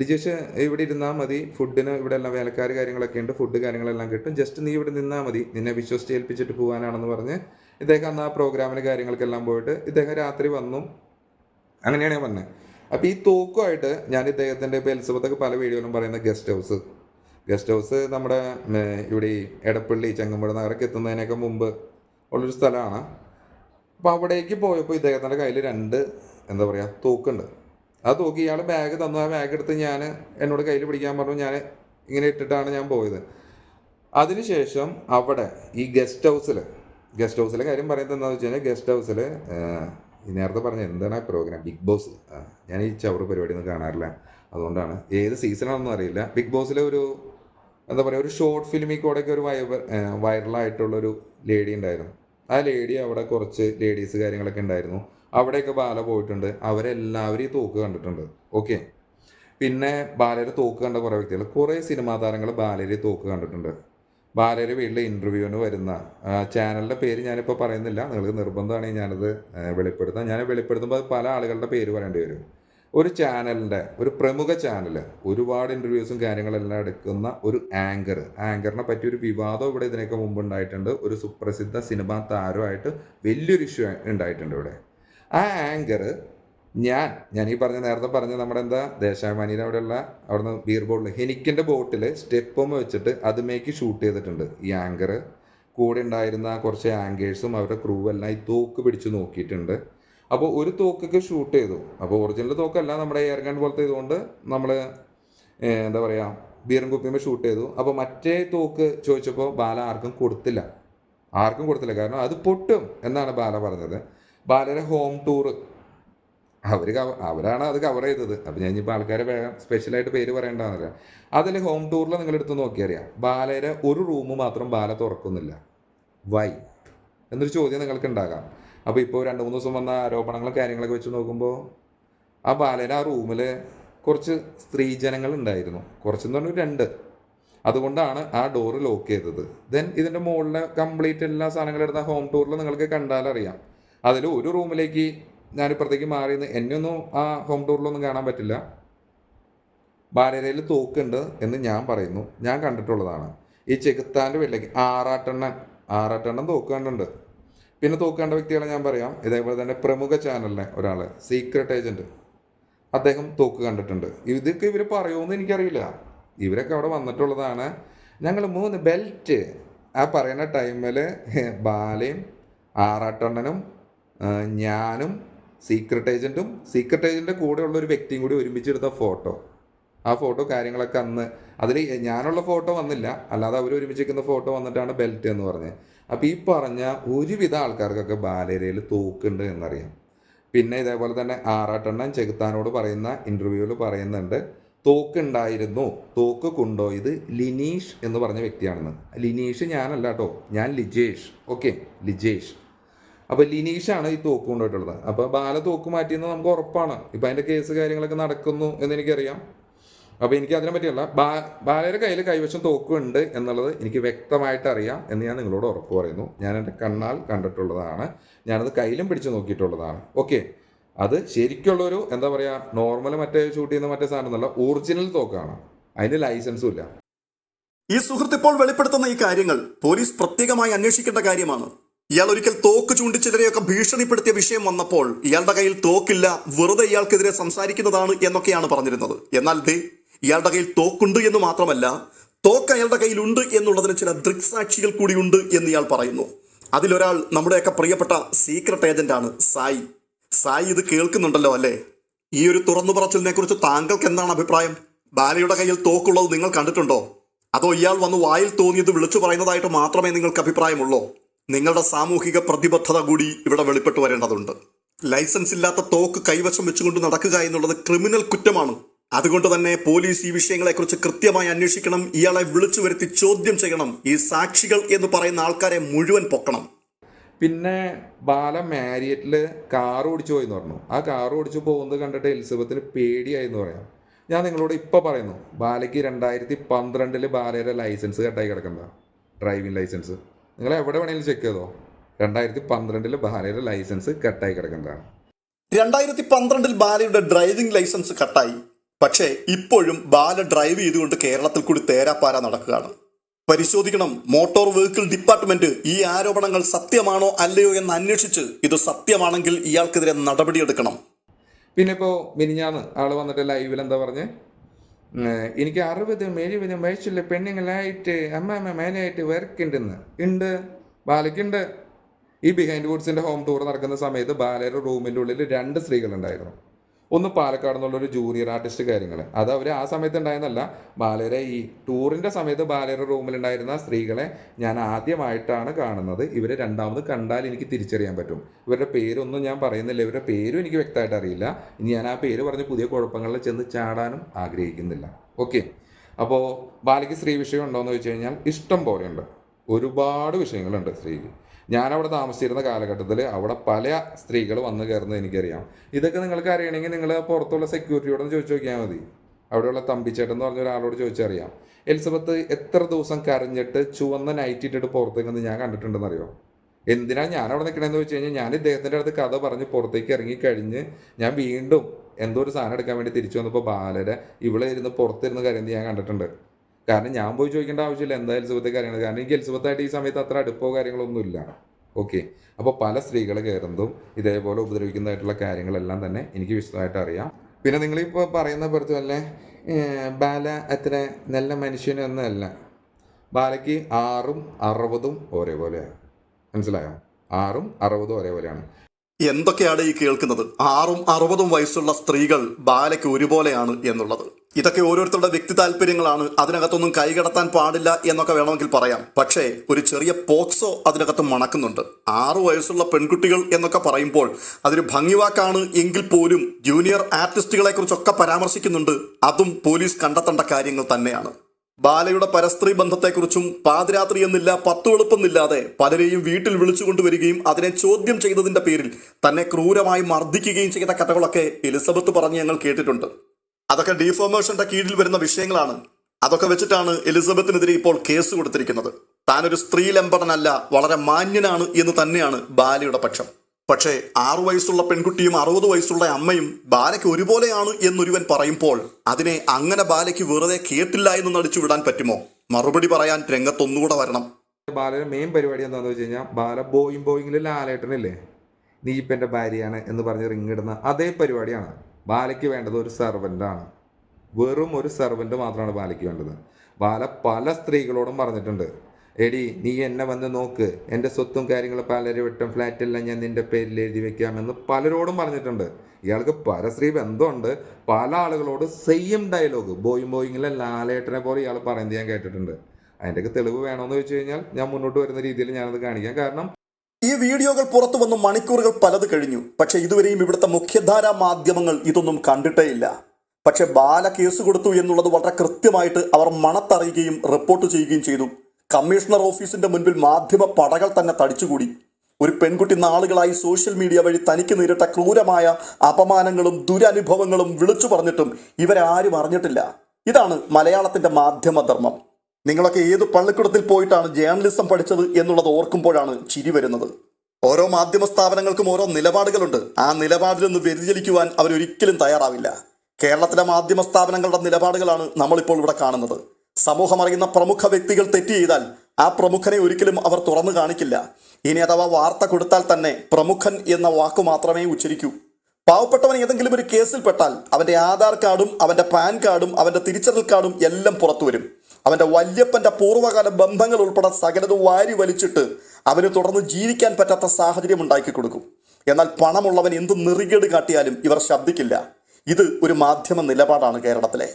ലിജേഷ് ഇവിടെ ഇരുന്നാൽ മതി. ഫുഡിന് ഇവിടെ എല്ലാം വേലക്കാർ കാര്യങ്ങളൊക്കെ ഉണ്ട്. ഫുഡ് കാര്യങ്ങളെല്ലാം കിട്ടും. ജസ്റ്റ് നീ ഇവിടെ നിന്നാൽ മതി. നിന്നെ വിശ്വസിച്ച് ഏൽപ്പിച്ചിട്ട് പോകാനാണെന്ന് പറഞ്ഞ് ഇദ്ദേഹം അന്ന് ആ പ്രോഗ്രാമിന് കാര്യങ്ങൾക്കെല്ലാം പോയിട്ട് ഇദ്ദേഹം രാത്രി വന്നു. അങ്ങനെയാണ് ഞാൻ പറഞ്ഞത്. അപ്പോൾ ഈ തോക്കുമായിട്ട് ഞാൻ ഇദ്ദേഹത്തിന്റെ ഇപ്പോൾ എലിസബത്തൊക്കെ പല വീഡിയോയിലും പറയുന്ന ഗസ്റ്റ് ഹൗസ്. ഗസ്റ്റ് ഹൗസ് നമ്മുടെ ഇവിടെ എടപ്പള്ളി ചെങ്ങമ്പുഴ നഗരക്ക് എത്തുന്നതിനൊക്കെ മുമ്പ് ഉള്ളൊരു സ്ഥലമാണ്. അപ്പോൾ അവിടേക്ക് പോയപ്പോൾ ഇദ്ദേഹത്തിന്റെ കയ്യിൽ രണ്ട് എന്താ പറയുക തൂക്കുണ്ട്. ആ തോക്ക് ഇയാൾ ബാഗ് തന്നു. ആ ബാഗ് എടുത്ത് ഞാൻ എന്നോട് കയ്യിൽ പിടിക്കാൻ പറഞ്ഞു. ഞാൻ ഇങ്ങനെ ഇട്ടിട്ടാണ് ഞാൻ പോയത്. അതിനുശേഷം അവിടെ ഈ ഗസ്റ്റ് ഹൗസിൽ ഗസ്റ്റ് ഹൗസിലെ കാര്യം പറയുന്നത് എന്താണെന്ന് വെച്ച് കഴിഞ്ഞാൽ ഗസ്റ്റ് ഹൗസിൽ നേരത്തെ പറഞ്ഞ എന്താണ് ആ പ്രോഗ്രാം ബിഗ് ബോസ് ഞാൻ ഈ ചവറ് പരിപാടി ഒന്നും കാണാറില്ല. അതുകൊണ്ടാണ്. ഏത് സീസണാണെന്നും അറിയില്ല. ബിഗ് ബോസിലെ ഒരു എന്താ പറയുക ഒരു ഷോർട്ട് ഫിലിമിൽ കൂടെയൊക്കെ ഒരു വൈബ് വൈറലായിട്ടുള്ളൊരു ലേഡി ഉണ്ടായിരുന്നു. ആ ലേഡി അവിടെ കുറച്ച് ലേഡീസ് കാര്യങ്ങളൊക്കെ ഉണ്ടായിരുന്നു. അവിടെയൊക്കെ ബാല പോയിട്ടുണ്ട്. അവരെല്ലാവരും ഈ തോക്ക് കണ്ടിട്ടുണ്ട്. ഓക്കെ പിന്നെ ബാലയുടെ തോക്ക് കണ്ട കുറേ വ്യക്തികൾ. കുറേ സിനിമാ താരങ്ങൾ ബാലയുടെ തോക്ക് കണ്ടിട്ടുണ്ട്. ബാലയുടെ വീട്ടിലെ ഇന്റർവ്യൂവിന് വരുന്ന ചാനലിന്റെ പേര് ഞാനിപ്പോൾ പറയുന്നില്ല. നിങ്ങൾക്ക് നിർബന്ധമാണെങ്കിൽ ഞാനത് വെളിപ്പെടുത്താം. ഞാൻ വെളിപ്പെടുത്തുമ്പോൾ പല ആളുകളുടെ പേര് പറയേണ്ടി വരും. ഒരു ചാനലിന്റെ ഒരു പ്രമുഖ ചാനൽ ഒരുപാട് ഇന്റർവ്യൂസും കാര്യങ്ങളെല്ലാം എടുക്കുന്ന ഒരു ആങ്കർ ആങ്കറിനെ പറ്റി ഒരു വിവാദം ഇവിടെ ഇതിനൊക്കെ മുമ്പ് ഉണ്ടായിട്ടുണ്ട്. ഒരു സുപ്രസിദ്ധ സിനിമാ താരമായിട്ട് വലിയൊരു ഇഷ്യൂ ഉണ്ടായിട്ടുണ്ട് ഇവിടെ. ആ ആങ്കർ ഞാൻ ഞാൻ ഈ പറഞ്ഞ നേരത്തെ പറഞ്ഞ നമ്മുടെ എന്താ ദേശാഭിമാനിയുടെ അവിടെയുള്ള അവിടുന്ന് ബീർ ബോട്ടിൽ ഹെനിക്കിന്റെ ബോട്ടിൽ സ്റ്റെപ്പും വെച്ചിട്ട് അതുമേക്ക് ഷൂട്ട് ചെയ്തിട്ടുണ്ട് ഈ ആങ്കർ കൂടെ ഉണ്ടായിരുന്ന കുറച്ച് ആങ്കേഴ്സും അവരുടെ ക്രൂ എല്ലാം ഈ തോക്ക് പിടിച്ച് നോക്കിയിട്ടുണ്ട്. അപ്പോൾ ഒരു തോക്കൊക്കെ ഷൂട്ട് ചെയ്തു. അപ്പോൾ ഒറിജിനൽ തോക്കല്ല നമ്മുടെ എയർ ഗൺ പോലത്തെ ഇതുകൊണ്ട് നമ്മൾ എന്താ പറയുക ബീറും കുപ്പിയുമ്പോൾ ഷൂട്ട് ചെയ്തു. അപ്പോൾ മറ്റേ തോക്ക് ചോദിച്ചപ്പോൾ ബാല ആർക്കും കൊടുത്തില്ല. ആർക്കും കൊടുത്തില്ല. കാരണം അത് പൊട്ടും എന്നാണ് ബാല പറഞ്ഞത്. ബാലയുടെ ഹോം ടൂർ അവർ അവരാണ് അത് കവർ ചെയ്തത്. അപ്പം ഞാൻ ഇനിയിപ്പോൾ ആൾക്കാരെ വേഗം സ്പെഷ്യലായിട്ട് പേര് പറയേണ്ടതെന്നല്ല അതിൽ ഹോം ടൂറിൽ നിങ്ങൾ എടുത്ത് നോക്കിയറിയാം ബാലയുടെ ഒരു റൂം മാത്രം ബാല തുറക്കുന്നില്ല. വൈ എന്നൊരു ചോദ്യം നിങ്ങൾക്ക് ഉണ്ടാകാം അപ്പോൾ ഇപ്പോൾ രണ്ട് മൂന്ന് ദിവസം വന്ന ആരോപണങ്ങളും കാര്യങ്ങളൊക്കെ വെച്ച് നോക്കുമ്പോൾ ആ ബാലയുടെ ആ റൂമിൽ കുറച്ച് സ്ത്രീജനങ്ങൾ ഉണ്ടായിരുന്നു. കുറച്ചെന്ന് പറഞ്ഞു രണ്ട്. അതുകൊണ്ടാണ് ആ ഡോറ് ലോക്ക് ചെയ്തത്. ദെൻ ഇതിന്റെ മുകളിലെ കംപ്ലീറ്റ് എല്ലാ സാധനങ്ങളും എടുത്ത ഹോം ടൂറിൽ നിങ്ങൾക്ക് കണ്ടാലറിയാം അതിൽ ഒരു റൂമിലേക്ക് ഞാൻ ഇപ്പുറത്തേക്ക് മാറി നിന്ന് എന്നെ ഒന്നും ആ ഹോം ടൂറിലൊന്നും കാണാൻ പറ്റില്ല. ബാലരയിൽ തോക്കുണ്ട് എന്ന് ഞാൻ പറയുന്നു. ഞാൻ കണ്ടിട്ടുള്ളതാണ്. ഈ ചെകുത്താന്റെ വീട്ടിലേക്ക് ആറാട്ടെണ്ണൻ ആറാട്ടെണ്ണൻ തോക്ക് കണ്ടുണ്ട് പിന്നെ തോക്കേണ്ട വ്യക്തികളെ ഞാൻ പറയാം. ഇതേപോലെ തന്നെ പ്രമുഖ ചാനലിലെ ഒരാൾ സീക്രട്ട് ഏജന്റ് അദ്ദേഹം തോക്ക് കണ്ടിട്ടുണ്ട്. ഇതൊക്കെ ഇവർ പറയുമെന്ന് എനിക്കറിയില്ല. ഇവരൊക്കെ അവിടെ വന്നിട്ടുള്ളതാണ്. ഞങ്ങൾ മൂന്ന് ബെൽറ്റ് ആ പറയുന്ന ടൈമിൽ ബാലയും ആറാട്ടണ്ണനും ഞാനും സീക്രട്ട് ഏജന്റും സീക്രട്ട് ഏജന്റിന്റെ കൂടെയുള്ള ഒരു വ്യക്തിയും കൂടി ഒരുമിച്ചെടുത്ത ഫോട്ടോ ആ ഫോട്ടോ കാര്യങ്ങളൊക്കെ അന്ന് അതിൽ ഞാനുള്ള ഫോട്ടോ വന്നില്ല. അല്ലാതെ അവർ ഒരുമിച്ചിരിക്കുന്ന ഫോട്ടോ വന്നിട്ടാണ് ബെൽറ്റ് എന്ന് പറഞ്ഞത്. അപ്പോൾ ഈ പറഞ്ഞ ഒരുവിധ ആൾക്കാർക്കൊക്കെ ബാലേരയിൽ തോക്കുണ്ട് എന്നറിയാം. പിന്നെ ഇതേപോലെ തന്നെ ആറാട്ടെണ്ണൻ ചെകുത്താനോട് പറയുന്ന ഇന്റർവ്യൂവിൽ പറയുന്നുണ്ട് തോക്ക് ഉണ്ടായിരുന്നു തോക്ക് കൊണ്ടുപോയത് ലിനീഷ് എന്ന് പറഞ്ഞ വ്യക്തിയാണെന്ന്. ലിനീഷ് ഞാനല്ല കേട്ടോ ഞാൻ ലിജേഷ്. ഓക്കെ ലിജേഷ്. അപ്പോൾ ലിനീഷാണ് ഈ തോക്ക് കൊണ്ടുപോയിട്ടുള്ളത്. അപ്പോൾ ബാല തോക്ക് മാറ്റിയെന്ന് നമുക്ക് ഉറപ്പാണ്. ഇപ്പം അതിന്റെ കേസ് കാര്യങ്ങളൊക്കെ നടക്കുന്നു എന്ന് എനിക്കറിയാം. അപ്പോൾ എനിക്ക് അതിനെ പറ്റിയല്ല. ബാ ബാലയുടെ കയ്യിൽ കൈവശം തോക്കുണ്ട് എന്നുള്ളത് എനിക്ക് വ്യക്തമായിട്ട് അറിയാം എന്ന് ഞാൻ നിങ്ങളോട് ഉറപ്പ് പറയുന്നു. ഞാൻ എന്റെ കണ്ണാൽ കണ്ടിട്ടുള്ളതാണ്. ഞാനത് കയ്യിലും പിടിച്ച് നോക്കിയിട്ടുള്ളതാണ്. ഓക്കെ. അത് ശരിക്കുള്ളൊരു എന്താ പറയുക നോർമൽ മറ്റേ ഷൂട്ട് ചെയ്യുന്ന മറ്റേ സാധനം എന്നല്ല ഒറിജിനൽ തോക്കാണ് അതിന് ലൈസൻസും ഇല്ല. ഈ സുഹൃത്ത് ഇപ്പോൾ വെളിപ്പെടുത്തുന്ന ഈ കാര്യങ്ങൾ പോലീസ് പ്രത്യേകമായി അന്വേഷിക്കേണ്ട കാര്യമാണ്. ഇയാൾ ഒരിക്കൽ തോക്ക് ചൂണ്ടിച്ചതിരെയൊക്കെ ഭീഷണിപ്പെടുത്തിയ വിഷയം വന്നപ്പോൾ ഇയാളുടെ കയ്യിൽ തോക്കില്ല വെറുതെ ഇയാൾക്കെതിരെ സംസാരിക്കുന്നതാണ് എന്നൊക്കെയാണ് പറഞ്ഞിരുന്നത്. എന്നാൽ ദേ ഇയാളുടെ കയ്യിൽ തോക്കുണ്ട് എന്ന് മാത്രമല്ല തോക്ക് അയാളുടെ കയ്യിലുണ്ട് എന്നുള്ളതിന് ചില ദൃക്സാക്ഷികൾ കൂടിയുണ്ട് എന്ന് ഇയാൾ പറയുന്നു. അതിലൊരാൾ നമ്മുടെയൊക്കെ പ്രിയപ്പെട്ട സീക്രട്ട് ഏജന്റ് ആണ് സായി. സായി ഇത് കേൾക്കുന്നുണ്ടല്ലോ അല്ലേ? ഈ ഒരു തുറന്നു പറച്ചിലിനെ കുറിച്ച് താങ്കൾക്ക് എന്താണ് അഭിപ്രായം? ബാലയുടെ കയ്യിൽ തോക്കുള്ളത് നിങ്ങൾ കണ്ടിട്ടുണ്ടോ? അതോ ഇയാൾ വന്ന് വായിൽ തോന്നിയത് വിളിച്ചു പറയുന്നതായിട്ട് മാത്രമേ നിങ്ങൾക്ക് അഭിപ്രായമുള്ളൂ? നിങ്ങളുടെ സാമൂഹിക പ്രതിബദ്ധത കൂടി ഇവിടെ വെളിപ്പെട്ടു വരേണ്ടതുണ്ട്. ലൈസൻസ് ഇല്ലാത്ത തോക്ക് കൈവശം വെച്ചുകൊണ്ട് നടക്കുക എന്നുള്ളത് ക്രിമിനൽ കുറ്റമാണ്. അതുകൊണ്ട് തന്നെ പോലീസ് ഈ വിഷയങ്ങളെക്കുറിച്ച് കൃത്യമായി അന്വേഷിക്കണം ഇയാളെ വിളിച്ചു വരുത്തി ചോദ്യം ചെയ്യണം ഈ സാക്ഷികൾ എന്ന് പറയുന്ന ആൾക്കാരെ മുഴുവൻ പൊക്കണം. പിന്നെ ബാല മാരിയറ്റിൽ കാർ ഓടിച്ചു പോയി എന്ന് പറഞ്ഞു. ആ കാർ ഓടിച്ചു പോകുന്നത് കണ്ടിട്ട് എലിസബത്തിന് പേടിയായി എന്ന് പറയാം. ഞാൻ നിങ്ങളോട് ഇപ്പോൾ പറയുന്നു ബാലയ്ക്ക് രണ്ടായിരത്തി പന്ത്രണ്ടിൽ ബാലയുടെ ലൈസൻസ് കട്ടായി കിടക്കണ്ട ഡ്രൈവിംഗ് ലൈസൻസ്. നിങ്ങൾ എവിടെ വേണമെങ്കിലും ചെക്ക് ചെയ്തോ? രണ്ടായിരത്തി പന്ത്രണ്ടിൽ ബാലയുടെ ലൈസൻസ് കട്ടായി കിടക്കണ്ടാണ് രണ്ടായിരത്തി പന്ത്രണ്ടിൽ ബാലയുടെ ഡ്രൈവിംഗ് ലൈസൻസ് കട്ടായി. പക്ഷേ ഇപ്പോഴും ബാല ഡ്രൈവ് ചെയ്തുകൊണ്ട് കേരളത്തിൽ കൂടി തേരാപ്പാര നടക്കുകയാണ്. പരിശോധിക്കണം മോട്ടോർ വെഹിക്കിൾ ഡിപ്പാർട്ട്മെന്റ് ഈ ആരോപണങ്ങൾ സത്യമാണോ അല്ലയോ എന്ന് അന്വേഷിച്ച് ഇത് സത്യമാണെങ്കിൽ ഇയാൾക്കെതിരെ നടപടിയെടുക്കണം. പിന്നെ ഇപ്പോൾ മിനിഞ്ഞാന്ന് ആൾ വന്നിട്ട് ലൈവിൽ എന്താ പറഞ്ഞ്? എനിക്ക് അറുപതും എഴുപതും വയസ്സുള്ള പെണ്ണുങ്ങളായിട്ട് അമ്മാമ്മ മേലായിട്ട് വർക്കുണ്ടെന്ന് ഉണ്ട് ബാലയ്ക്കുണ്ട്. ഈ ബിഹൈൻഡ് വുഡ്സിന്റെ ഹോം ടൂർ നടക്കുന്ന സമയത്ത് ബാലയുടെ റൂമിന്റെ ഉള്ളിൽ രണ്ട് സ്ത്രീകളുണ്ടായിരുന്നു. ഒന്ന് പാലക്കാട് ഒരു ജൂനിയർ ആർട്ടിസ്റ്റ് കാര്യങ്ങൾ അത് അവർ ആ സമയത്ത് ഉണ്ടായിരുന്നല്ല ബാലരെ ഈ ടൂറിന്റെ സമയത്ത് ബാലയുടെ റൂമിലുണ്ടായിരുന്ന സ്ത്രീകളെ ഞാൻ ആദ്യമായിട്ടാണ് കാണുന്നത്. ഇവരെ രണ്ടാമത് കണ്ടാൽ എനിക്ക് തിരിച്ചറിയാൻ പറ്റും. ഇവരുടെ പേരൊന്നും ഞാൻ പറയുന്നില്ല. ഇവരുടെ പേരും എനിക്ക് വ്യക്തമായിട്ട് അറിയില്ല. ഇനി ഞാൻ ആ പേര് പറഞ്ഞ് പുതിയ കുഴപ്പങ്ങളിൽ ചെന്ന് ചാടാനും ആഗ്രഹിക്കുന്നില്ല. ഓക്കെ. അപ്പോൾ ബാലയ്ക്ക് സ്ത്രീ വിഷയം ഉണ്ടോ എന്ന് വെച്ച് കഴിഞ്ഞാൽ ഇഷ്ടം പോലെയുണ്ട്. ഒരുപാട് വിഷയങ്ങളുണ്ട് സ്ത്രീക്ക്. ഞാൻ അവിടെ താമസിച്ചിരുന്ന കാലഘട്ടത്തിൽ അവിടെ പല സ്ത്രീകൾ വന്നു കയറുന്നത് എനിക്കറിയാം. ഇതൊക്കെ നിങ്ങൾക്ക് അറിയണമെങ്കിൽ നിങ്ങൾ പുറത്തുള്ള സെക്യൂരിറ്റിയോടൊന്ന് ചോദിച്ചു നോക്കിയാൽ മതി. അവിടെയുള്ള തമ്പിച്ചേട്ടൻ എന്ന് പറഞ്ഞ ഒരാളോട് ചോദിച്ചറിയാം. എലിസബത്ത് എത്ര ദിവസം കരഞ്ഞിട്ട് ചുവന്ന നൈറ്റ് ഇട്ടിട്ട് പുറത്തേക്ക് ഞാൻ കണ്ടിട്ടുണ്ടെന്ന് അറിയോ എന്തിനാ ഞാൻ അവിടെ നിൽക്കണമെന്ന് വെച്ച് കഴിഞ്ഞാൽ ഞാൻ ഇദ്ദേഹത്തിന്റെ അടുത്ത് കഥ പറഞ്ഞ് പുറത്തേക്ക് ഇറങ്ങി കഴിഞ്ഞ് ഞാൻ വീണ്ടും എന്തോ ഒരു സാധനം എടുക്കാൻ വേണ്ടി തിരിച്ചു വന്നപ്പോൾ ബാലരെ ഇവിടെ ഇരുന്ന് പുറത്തിരുന്ന് കരയുന്നത് ഞാൻ കണ്ടിട്ടുണ്ട്. കാരണം ഞാൻ പോയി ചോദിക്കേണ്ട ആവശ്യമില്ല. എന്താ എലിസബത്തെ കാര്യങ്ങൾ കാരണം എനിക്ക് എലിസബത്തായിട്ട് ഈ സമയത്ത് അത്ര അടുപ്പോ കാര്യങ്ങളൊന്നും ഇല്ല ഓക്കെ. അപ്പോൾ പല സ്ത്രീകൾ കയറുന്നതും ഇതേപോലെ ഉപദ്രവിക്കുന്നതായിട്ടുള്ള കാര്യങ്ങളെല്ലാം തന്നെ എനിക്ക് വിശദമായിട്ട് അറിയാം. പിന്നെ നിങ്ങളിപ്പോൾ പറയുന്ന പുറത്തു അല്ലേ ബാല അത്ര നല്ല മനുഷ്യനൊന്നുമല്ല ബാലയ്ക്ക് ആറും അറുപതും ഒരേപോലെയാണ്. മനസ്സിലായോ? ആറും അറുപതും ഒരേപോലെയാണ്. എന്തൊക്കെയാണ് ഈ കേൾക്കുന്നത്? ആറും അറുപതും വയസ്സുള്ള സ്ത്രീകൾ ബാലയ്ക്ക് ഒരുപോലെയാണ് എന്നുള്ളത്. ഇതൊക്കെ ഓരോരുത്തരുടെ വ്യക്തി താല്പര്യങ്ങളാണ്. അതിനകത്തൊന്നും കൈകടത്താൻ പാടില്ല എന്നൊക്കെ വേണമെങ്കിൽ പറയാം. പക്ഷേ ഒരു ചെറിയ പോക്സോ അതിനകത്ത് മണക്കുന്നുണ്ട്. ആറു വയസ്സുള്ള പെൺകുട്ടികൾ എന്നൊക്കെ പറയുമ്പോൾ അതൊരു ഭംഗിവാക്കാണ് എങ്കിൽ പോലും ജൂനിയർ ആർട്ടിസ്റ്റുകളെ കുറിച്ചൊക്കെ പരാമർശിക്കുന്നുണ്ട്. അതും പോലീസ് കണ്ടെത്തേണ്ട കാര്യങ്ങൾ തന്നെയാണ്. ബാലയുടെ പരസ്ത്രീ ബന്ധത്തെക്കുറിച്ചും പാതിരാത്രി എന്നില്ല പത്തു പലരെയും വീട്ടിൽ വിളിച്ചുകൊണ്ടുവരികയും അതിനെ ചോദ്യം ചെയ്തതിന്റെ പേരിൽ തന്നെ ക്രൂരമായി മർദ്ദിക്കുകയും ചെയ്ത കഥകളൊക്കെ എലിസബത്ത് പറഞ്ഞ് ഞങ്ങൾ കേട്ടിട്ടുണ്ട്. അതൊക്കെ ഡീഫോമേഷന്റെ കീഴിൽ വരുന്ന വിഷയങ്ങളാണ്. അതൊക്കെ വെച്ചിട്ടാണ് എലിസബത്തിനെതിരെ ഇപ്പോൾ കേസ് കൊടുത്തിരിക്കുന്നത്. താനൊരു സ്ത്രീ ലംബടനല്ല വളരെ മാന്യനാണ് എന്ന് തന്നെയാണ് ബാലയുടെ പക്ഷം. പക്ഷേ ആറു വയസ്സുള്ള പെൺകുട്ടിയും അറുപത് വയസ്സുള്ള അമ്മയും ബാലയ്ക്ക് ഒരുപോലെയാണ് എന്നൊരുവൻ പറയുമ്പോൾ അതിനെ അങ്ങനെ ബാലയ്ക്ക് വെറുതെ കേട്ടില്ല എന്ന് നടിച്ചു വിടാൻ പറ്റുമോ? മറുപടി പറയാൻ രംഗത്തൊന്നുകൂടെ വരണം. ബാലയുടെ മെയിൻ പരിപാടി എന്താണെന്ന് വെച്ച് കഴിഞ്ഞാൽ ബാല ബോയിങ് ബോയിങ്ങിൽ ലാലേട്ടനില്ലേ? നീ ഇപ്പം എന്റെ ഭാര്യയാണ് എന്ന് പറഞ്ഞ് റിങ്ങിടുന്ന അതേ പരിപാടിയാണ്. ബാലയ്ക്ക് വേണ്ടത് ഒരു സെർവന്റാണ് വെറും ഒരു സെർവന്റ് മാത്രമാണ് ബാലയ്ക്ക് വേണ്ടത്. ബാല പല സ്ത്രീകളോടും പറഞ്ഞിട്ടുണ്ട്. എടി നീ എന്നെ വന്ന് നോക്ക്. എന്റെ സ്വത്തും കാര്യങ്ങളും പലരും വിട്ടും ഫ്ലാറ്റെല്ലാം ഞാൻ നിന്റെ പേരിൽ എഴുതി വെക്കാമെന്ന് പലരോടും പറഞ്ഞിട്ടുണ്ട്. ഇയാൾക്ക് പരസ്ത്രീ ബന്ധമുണ്ട്. പല ആളുകളോട് സെയിം ഡയലോഗ് ബോയിങ് ബോയിങ്ങിലെ ലാലേട്ടനെ പോലെ ഇയാൾ പറയുന്നത് ഞാൻ കേട്ടിട്ടുണ്ട്. അതിന്റെയൊക്കെ തെളിവ് വേണമെന്ന് വെച്ച് കഴിഞ്ഞാൽ ഞാൻ മുന്നോട്ട് വരുന്ന രീതിയിൽ ഞാനത് കാണിക്കാം. കാരണം ഈ വീഡിയോകൾ പുറത്തു വന്ന് മണിക്കൂറുകൾ പലത് കഴിഞ്ഞു. പക്ഷെ ഇതുവരെയും ഇവിടുത്തെ മുഖ്യധാരാ മാധ്യമങ്ങൾ ഇതൊന്നും കണ്ടിട്ടേയില്ല. പക്ഷെ ബാല കേസ് കൊടുത്തു എന്നുള്ളത് വളരെ കൃത്യമായിട്ട് അവർ മണത്തറിയുകയും റിപ്പോർട്ട് ചെയ്യുകയും ചെയ്തു. കമ്മീഷണർ ഓഫീസിന്റെ മുൻപിൽ മാധ്യമ പടകൾ തന്നെ തടിച്ചുകൂടി. ഒരു പെൺകുട്ടി നാളുകളായി സോഷ്യൽ മീഡിയ വഴി തനിക്ക് നേരിട്ട ക്രൂരമായ അപമാനങ്ങളും ദുരനുഭവങ്ങളും വിളിച്ചു പറഞ്ഞിട്ടും ഇവരാരും അറിഞ്ഞിട്ടില്ല. ഇതാണ് മലയാളത്തിന്റെ മാധ്യമധർമ്മം. നിങ്ങളൊക്കെ ഏത് പള്ളിക്കൂടത്തിൽ പോയിട്ടാണ് ജേർണലിസം പഠിച്ചത് എന്നുള്ളത് ഓർക്കുമ്പോഴാണ് ചിരി വരുന്നത്. ഓരോ മാധ്യമ സ്ഥാപനങ്ങൾക്കും ഓരോ നിലപാടുകളുണ്ട്. ആ നിലപാടിൽ നിന്ന് വ്യതിചലിക്കുവാൻ അവരൊരിക്കലും തയ്യാറാവില്ല. കേരളത്തിലെ മാധ്യമ സ്ഥാപനങ്ങളുടെ നിലപാടുകളാണ് നമ്മളിപ്പോൾ ഇവിടെ കാണുന്നത്. സമൂഹം അറിയുന്ന പ്രമുഖ വ്യക്തികൾ തെറ്റ് ചെയ്താൽ ആ പ്രമുഖനെ ഒരിക്കലും അവർ തുറന്നു കാണിക്കില്ല. ഇനി അഥവാ വാർത്ത കൊടുത്താൽ തന്നെ പ്രമുഖൻ എന്ന വാക്ക് മാത്രമേ ഉച്ചരിക്കൂ. പാവപ്പെട്ടവൻ ഏതെങ്കിലും ഒരു കേസിൽ പെട്ടാൽ അവന്റെ ആധാർ കാർഡും അവന്റെ പാൻ കാർഡും അവന്റെ തിരിച്ചറിയൽ കാർഡും എല്ലാം പുറത്തു വരും. അവന്റെ വല്യപ്പന്റെ പൂർവകാല ബന്ധങ്ങൾ ഉൾപ്പെടെ സകലത് വാരി വലിച്ചിട്ട് അവന് തുടർന്ന് ജീവിക്കാൻ പറ്റാത്ത സാഹചര്യം ഉണ്ടാക്കി കൊടുക്കും. എന്നാൽ പണമുള്ളവൻ എന്ത് നെറികേട് കാട്ടിയാലും ഇവർ ശബ്ദിക്കില്ല. ഇത് ഒരു മാധ്യമ നിലപാടാണ് കേരളത്തിലെ.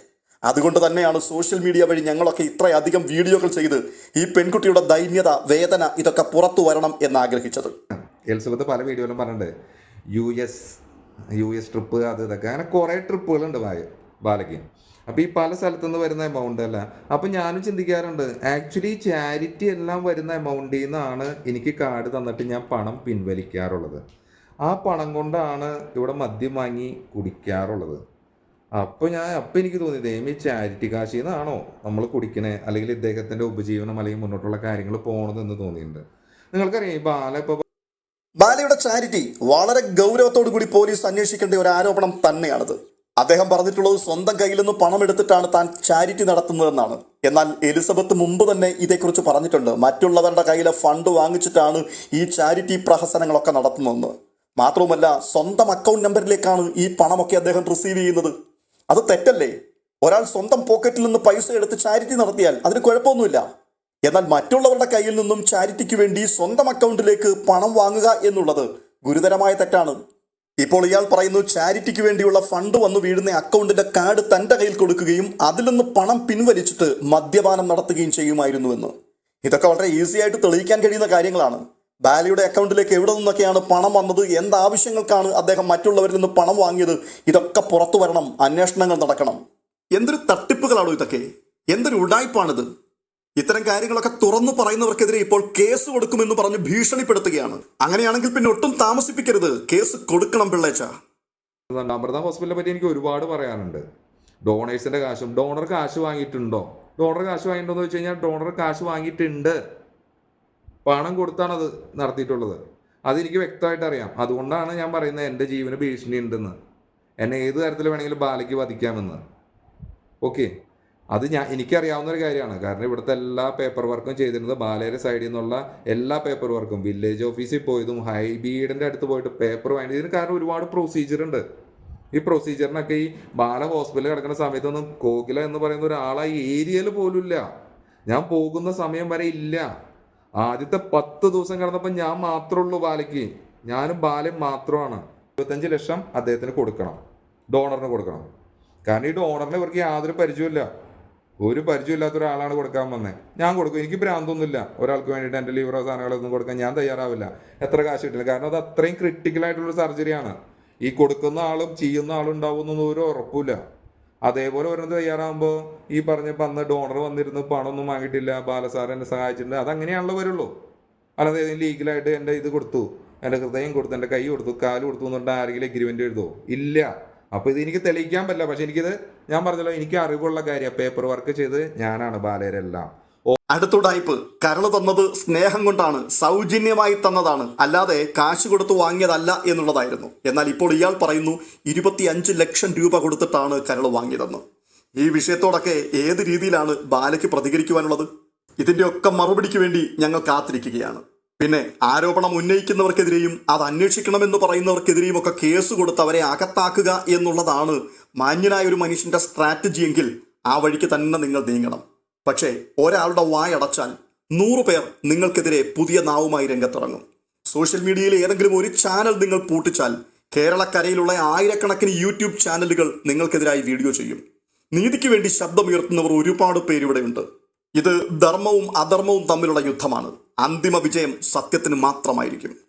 അതുകൊണ്ട് തന്നെയാണ് സോഷ്യൽ മീഡിയ വഴി ഞങ്ങളൊക്കെ ഇത്രയധികം വീഡിയോകൾ ചെയ്ത് ഈ പെൺകുട്ടിയുടെ ദൈന്യത വേദന ഇതൊക്കെ പുറത്തു വരണം എന്ന് ആഗ്രഹിച്ചത് എലിസബത്ത് പല വീഡിയോയിലും പറഞ്ഞിട്ടുണ്ട്. U S U S trip അത് ഇതൊക്കെ. അങ്ങനെ കുറേ ട്രിപ്പുകളുണ്ട് ബാലകിയും അപ്പോൾ ഈ പല സ്ഥലത്തു നിന്ന് വരുന്ന എമൗണ്ട് അല്ല? അപ്പോൾ ഞാനും ചിന്തിക്കാറുണ്ട് ആക്ച്വലി ചാരിറ്റി എല്ലാം വരുന്ന എമൗണ്ടിൽ നിന്നാണ് എനിക്ക് കാർഡ് തന്നിട്ട് ഞാൻ പണം പിൻവലിക്കാറുള്ളത്. ആ പണം കൊണ്ടാണ് ഇവിടെ മദ്യം വാങ്ങി കുടിക്കാറുള്ളത്. അപ്പോൾ ഞാൻ അപ്പോൾ എനിക്ക് തോന്നി ദൈവം ഈ ചാരിറ്റി കാശിൽ നിന്നാണോ നമ്മൾ കുടിക്കണേ? അല്ലെങ്കിൽ ഇദ്ദേഹത്തിന്റെ ഉപജീവനം അല്ലെങ്കിൽ മുന്നോട്ടുള്ള കാര്യങ്ങൾ പോകണമെന്ന് തോന്നിയിട്ടുണ്ട്. നിങ്ങൾക്കറിയാം ഈ ബാല ഇപ്പോൾ ബാലയുടെ ചാരിറ്റി വളരെ ഗൗരവത്തോടു കൂടി പോലീസ് അന്വേഷിക്കേണ്ട ഒരു ആരോപണം തന്നെയാണിത്. അദ്ദേഹം പറഞ്ഞിട്ടുള്ളത് സ്വന്തം കയ്യിൽ നിന്ന് പണം എടുത്തിട്ടാണ് താൻ ചാരിറ്റി നടത്തുന്നതെന്നാണ്. എന്നാൽ എലിസബത്ത് മുമ്പ് തന്നെ ഇതേക്കുറിച്ച് പറഞ്ഞിട്ടുണ്ട്. മറ്റുള്ളവരുടെ കയ്യിലെ ഫണ്ട് വാങ്ങിച്ചിട്ടാണ് ഈ ചാരിറ്റി പ്രഹസനങ്ങളൊക്കെ നടത്തുന്നതെന്ന്. മാത്രവുമല്ല സ്വന്തം അക്കൗണ്ട് നമ്പറിലേക്കാണ് ഈ പണമൊക്കെ അദ്ദേഹം റിസീവ് ചെയ്യുന്നത്. അത് തെറ്റല്ലേ? ഒരാൾ സ്വന്തം പോക്കറ്റിൽ നിന്ന് പൈസ എടുത്ത് ചാരിറ്റി നടത്തിയാൽ അതിന് കുഴപ്പമൊന്നുമില്ല. എന്നാൽ മറ്റുള്ളവരുടെ കയ്യിൽ നിന്നും ചാരിറ്റിക്ക് വേണ്ടി സ്വന്തം അക്കൗണ്ടിലേക്ക് പണം വാങ്ങുക എന്നുള്ളത് ഗുരുതരമായ തെറ്റാണ്. ഇപ്പോൾ ഇയാൾ പറയുന്നു ചാരിറ്റിക്ക് വേണ്ടിയുള്ള ഫണ്ട് വന്നു വീഴുന്ന അക്കൗണ്ടിന്റെ കാർഡ് തന്റെ കയ്യിൽ കൊടുക്കുകയും അതിൽ നിന്ന് പണം പിൻവലിച്ചിട്ട് മദ്യപാനം നടത്തുകയും ചെയ്യുമായിരുന്നുവെന്ന്. ഇതൊക്കെ വളരെ ഈസി ആയിട്ട് തെളിയിക്കാൻ കഴിയുന്ന കാര്യങ്ങളാണ്. ബാലിയുടെ അക്കൗണ്ടിലേക്ക് എവിടെ നിന്നൊക്കെയാണ് പണം വന്നത് എന്താവശ്യങ്ങൾക്കാണ് അദ്ദേഹം മറ്റുള്ളവരിൽ നിന്ന് പണം വാങ്ങിയത് ഇതൊക്കെ പുറത്തു വരണം അന്വേഷണങ്ങൾ നടക്കണം. എന്തൊരു തട്ടിപ്പുകളാണോ ഇതൊക്കെ? എന്തൊരു ഉടായ്പാണിത്? ഇത്തരം കാര്യങ്ങളൊക്കെ തുറന്നു പറയുന്നവർക്കെതിരെ ഇപ്പോൾ കേസ് കൊടുക്കുമെന്ന് പറഞ്ഞ് ഭീഷണിപ്പെടുത്തുകയാണ്. അങ്ങനെയാണെങ്കിൽ പിന്നെ ഒട്ടും താമസിപ്പിക്കരുത്. കേസ് കൊടുക്കണം പിള്ളേച്ച. അമൃത ഹോസ്പിറ്റലിനെ പറ്റി എനിക്ക് ഒരുപാട് പറയാനുണ്ട്. ഡോണേഴ്സിന്റെ കാശും ഡോണർ കാശ് വാങ്ങിയിട്ടുണ്ടോ? ഡോണർ കാശ് വാങ്ങിയിട്ടുണ്ടോ എന്ന് വെച്ച് കഴിഞ്ഞാൽ ഡോണർ കാശ് വാങ്ങിയിട്ടുണ്ട്. പണം കൊടുത്താണ് അത് നടത്തിയിട്ടുള്ളത്. അതെനിക്ക് വ്യക്തമായിട്ട് അറിയാം. അതുകൊണ്ടാണ് ഞാൻ പറയുന്നത് എന്റെ ജീവന് ഭീഷണി ഉണ്ടെന്ന്. എന്നെ ഏത് തരത്തിൽ വേണമെങ്കിലും ബാലയ്ക്ക് വധിക്കാമെന്ന്. ഓക്കെ? അത് ഞാൻ എനിക്കറിയാവുന്ന ഒരു കാര്യമാണ്. കാരണം ഇവിടുത്തെ എല്ലാ പേപ്പർ വർക്കും ചെയ്തിരുന്നത് ബാലയുടെ സൈഡിൽ നിന്നുള്ള എല്ലാ പേപ്പർ വർക്കും വില്ലേജ് ഓഫീസിൽ പോയതും ഹൈ ബീഡിന്റെ അടുത്ത് പോയിട്ട് പേപ്പർ വാങ്ങി ഇതിന് കാരണം ഒരുപാട് പ്രൊസീജിയർ ഉണ്ട്. ഈ പ്രൊസീജിയറിനൊക്കെ ഈ ബാല ഹോസ്പിറ്റലിൽ കിടക്കുന്ന സമയത്തൊന്നും കോകില എന്ന് പറയുന്ന ഒരാൾ ആ ഏരിയയിൽ പോലും ഇല്ല. ഞാൻ പോകുന്ന സമയം വരെ ഇല്ല. ആദ്യത്തെ പത്ത് ദിവസം കിടന്നപ്പോൾ ഞാൻ മാത്രമേ ഉള്ളൂ ബാലയ്ക്ക്. ഞാനും ബാലയും മാത്രമാണ്. ഇരുപത്തഞ്ച് ലക്ഷം അദ്ദേഹത്തിന് കൊടുക്കണം. ഡോണറിന് കൊടുക്കണം. കാരണം ഈ ഡോണറിന് ഇവർക്ക് യാതൊരു പരിചയമില്ല ഒരു പരിചയമില്ലാത്ത ഒരാളാണ് കൊടുക്കാൻ വന്നത് ഞാൻ കൊടുക്കും. എനിക്ക് ഭ്രാന്തൊന്നുമില്ല. ഒരാൾക്ക് വേണ്ടിയിട്ട് എന്റെ ലിവറോ സാധനങ്ങളൊന്നും കൊടുക്കാൻ ഞാൻ തയ്യാറാവില്ല. എത്ര കാശ് കിട്ടില്ല. കാരണം അത് അത്രയും ക്രിട്ടിക്കൽ ആയിട്ടുള്ള സർജറിയാണ് ഈ കൊടുക്കുന്ന ആളും ചെയ്യുന്ന ആളും ഉണ്ടാവുമെന്നൊന്നും ഒരു ഉറപ്പില്ല അതേപോലെ ഒരെണ്ണം തയ്യാറാകുമ്പോൾ ഈ പറഞ്ഞ അന്ന് ഡോണർ വന്നിരുന്ന് പണമൊന്നും വാങ്ങിയിട്ടില്ല. ബാലസാർ എന്നെ സഹായിച്ചിട്ടുണ്ട്. അതങ്ങനെയാണല്ലോ വരുള്ളൂ. അല്ലാതെ ഏതെങ്കിലും ലീഗലായിട്ട് എന്റെ ഇത് കൊടുത്തു. എന്റെ ഹൃദയം കൊടുത്തു. എന്റെ കൈ കൊടുത്തു. കാൽ കൊടുത്തു. എന്നിട്ട് ആരെങ്കിലും എഗ്രിമെന്റ് എഴുതുമോ ഇല്ല. അപ്പോൾ ഇത് എനിക്ക് തെളിയിക്കാൻ പറ്റില്ല. പക്ഷെ എനിക്കിത് ഞാൻ പറഞ്ഞല്ലോ എനിക്ക് അറിവുള്ള കാര്യം. പേപ്പർ വർക്ക് ചെയ്ത് ഞാനാണ് ബാലരെല്ലാം. അടുത്തുടായ്പ് കരൾ തന്നത് സ്നേഹം കൊണ്ടാണ് സൗജന്യമായി തന്നതാണ്. അല്ലാതെ കാശ് കൊടുത്തു വാങ്ങിയതല്ല എന്നുള്ളതായിരുന്നു. എന്നാൽ ഇപ്പോൾ ഇയാൾ പറയുന്നു ഇരുപത്തിയഞ്ച് ലക്ഷം രൂപ കൊടുത്തിട്ടാണ് കരൾ വാങ്ങിയതെന്ന്. ഈ വിഷയത്തോടൊക്കെ ഏത് രീതിയിലാണ് ബാലയ്ക്ക് പ്രതികരിക്കുവാനുള്ളത്? ഇതിന്റെ ഒക്കെ മറുപടിക്ക് വേണ്ടി ഞങ്ങൾ കാത്തിരിക്കുകയാണ്. പിന്നെ ആരോപണം ഉന്നയിക്കുന്നവർക്കെതിരെയും അത് അന്വേഷിക്കണമെന്ന് പറയുന്നവർക്കെതിരെയും ഒക്കെ കേസ് കൊടുത്ത് അവരെ അകത്താക്കുക എന്നുള്ളതാണ് മാന്യനായ ഒരു മനുഷ്യന്റെ സ്ട്രാറ്റജി എങ്കിൽ ആ വഴിക്ക് തന്നെ നിങ്ങൾ നീങ്ങണം. പക്ഷേ ഒരാളുടെ വായടച്ചാൽ നൂറു പേർ നിങ്ങൾക്കെതിരെ പുതിയ നാവുമായി രംഗത്തിറങ്ങും. സോഷ്യൽ മീഡിയയിൽ ഏതെങ്കിലും ഒരു ചാനൽ നിങ്ങൾ പൂട്ടിച്ചാൽ കേരളക്കരയിലുള്ള ആയിരക്കണക്കിന് യൂട്യൂബ് ചാനലുകൾ നിങ്ങൾക്കെതിരായി വീഡിയോ ചെയ്യും. നീതിക്ക് വേണ്ടി ശബ്ദമുയർത്തുന്നവർ ഒരുപാട് പേരിവിടെയുണ്ട്. ഇത് ധർമ്മവും അധർമ്മവും തമ്മിലുള്ള യുദ്ധമാണ്. അന്തിമ വിജയം സത്യത്തിന് മാത്രമായിരിക്കും.